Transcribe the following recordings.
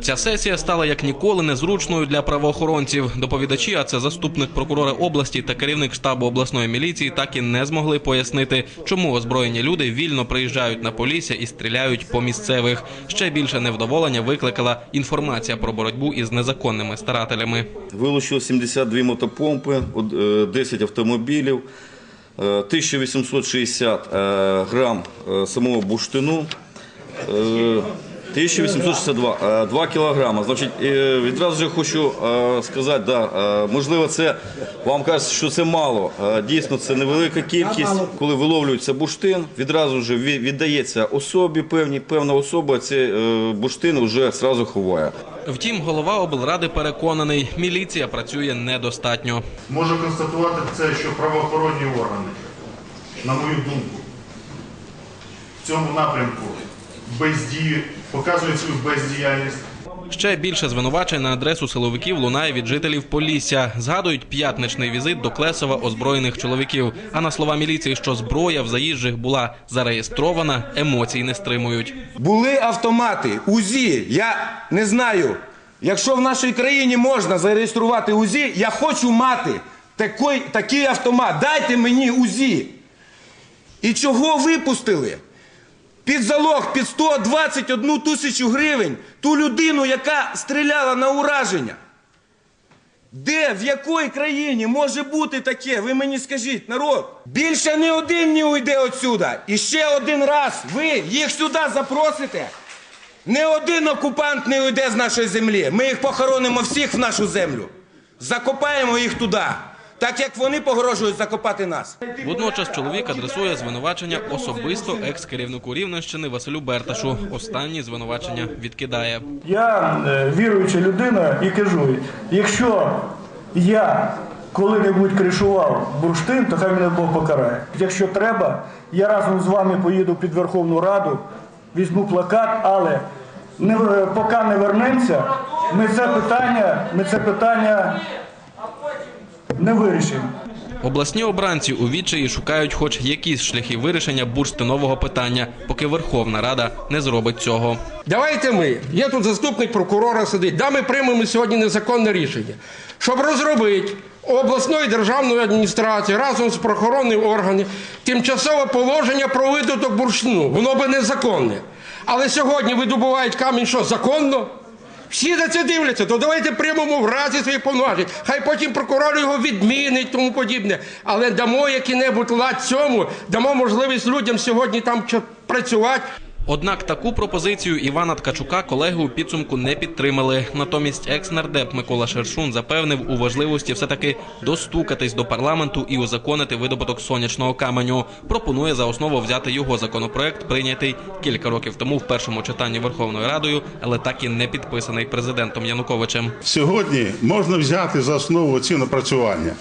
Ця сесія стала як ніколи незручною для правоохоронців. Доповідачі, а це заступник прокурора області та керівник штабу обласної міліції, так і не змогли пояснити, чому озброєні люди вільно приїжджають на полісся і стріляють по місцевих. Ще більше невдоволення викликала інформація про боротьбу із незаконними старателями. Вилучили 72 мотопомпи, од- е, 10 автомобілів, е, 1860 е, грам е, самого бурштину, е, 1862, е, 2 кілограма. Значить, е, відразу же хочу е, сказати, да, е, можливо, це вам кажуть, що це мало. Е, Дійсно, це невелика кількість. Коли виловлюється бурштин, відразу вже віддається особі певній, певна особа цей е, бурштин вже одразу ховає. Втім, голова облради переконаний, міліція працює недостатньо. Можу констатувати це, що правоохоронні органи, на мою думку, в цьому напрямку бездію, показують свою бездіяльність. Ще більше звинувачень на адресу силовиків лунає від жителів Полісся. Згадують п'ятничний візит до Клесова озброєних чоловіків. А на слова міліції, що зброя в заїжджих була зареєстрована, емоцій не стримують. Були автомати, УЗІ. Я не знаю. Якщо в нашій країні можна зареєструвати УЗІ, я хочу мати такий, такий автомат. Дайте мені УЗІ. І чого випустили? Під залог, під 121 тисячу гривень ту людину, яка стріляла на ураження. Де, в якій країні може бути таке? Ви мені скажіть, народ. Більше не один не уйде отсюда. І ще один раз ви їх сюди запросите. Не один окупант не уйде з нашої землі. Ми їх похоронимо всіх в нашу землю. Закопаємо їх туди. Так як вони погрожують закопати нас. Водночас чоловік адресує звинувачення особисто екс-керівнику Рівненщини Василю Берташу. Останні звинувачення відкидає. Я е, віруюча людина і кажу, якщо я коли-небудь кришував бурштин, то хай мене Бог покарає. Якщо треба, я разом з вами поїду під Верховну Раду, візьму плакат, але не, в- поки не вернемося, ми це питання, ми це питання не вирішимо. Обласні обранці у відчаї шукають хоч якісь шляхи вирішення бурштинового питання, поки Верховна Рада не зробить цього. Давайте ми, є тут заступник прокурора сидить, да ми приймемо сьогодні незаконне рішення, щоб розробити обласною державною адміністрацією разом з правоохоронними органами тимчасове положення про видобуток бурштину. Воно би незаконне. Але сьогодні видобувають камінь, що законно? Всі на це дивляться, то давайте приймемо в разі своїх повноважень. Хай потім прокурор його відмінить, тому подібне. Але дамо який-небудь лад цьому, дамо можливість людям сьогодні там працювати. Однак таку пропозицію Івана Ткачука колеги у підсумку не підтримали. Натомість екс-нардеп Микола Шершун запевнив у важливості все-таки достукатись до парламенту і узаконити видобуток сонячного каменю. Пропонує за основу взяти його законопроект, прийнятий кілька років тому в першому читанні Верховною Радою, але так і не підписаний президентом Януковичем. Сьогодні можна взяти за основу ці напрацювання.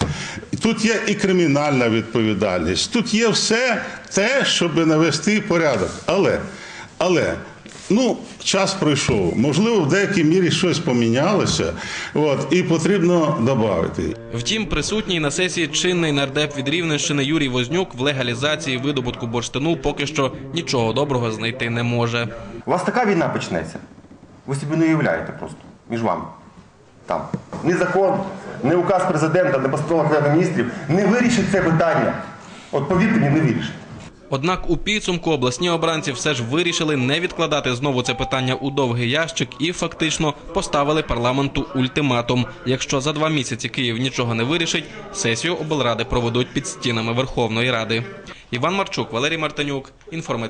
Тут є і кримінальна відповідальність, тут є все те, щоб навести порядок. Але, але. Ну, час пройшов. Можливо, в деякій мірі щось помінялося, от, і потрібно додати. Втім, присутній на сесії чинний нардеп від Рівненщини Юрій Вознюк в легалізації видобутку бурштину поки що нічого доброго знайти не може. У вас така війна почнеться. Ви собі не уявляєте просто між вами. Там. Ні закон, ні указ президента, ні постанова міністрів не вирішить це питання. От повірте мені, не вирішить. Однак у підсумку обласні обранці все ж вирішили не відкладати знову це питання у довгий ящик і фактично поставили парламенту ультиматум. Якщо за два місяці Київ нічого не вирішить, сесію облради проведуть під стінами Верховної Ради. Іван Марчук, Валерій Мартинюк, інформаційний.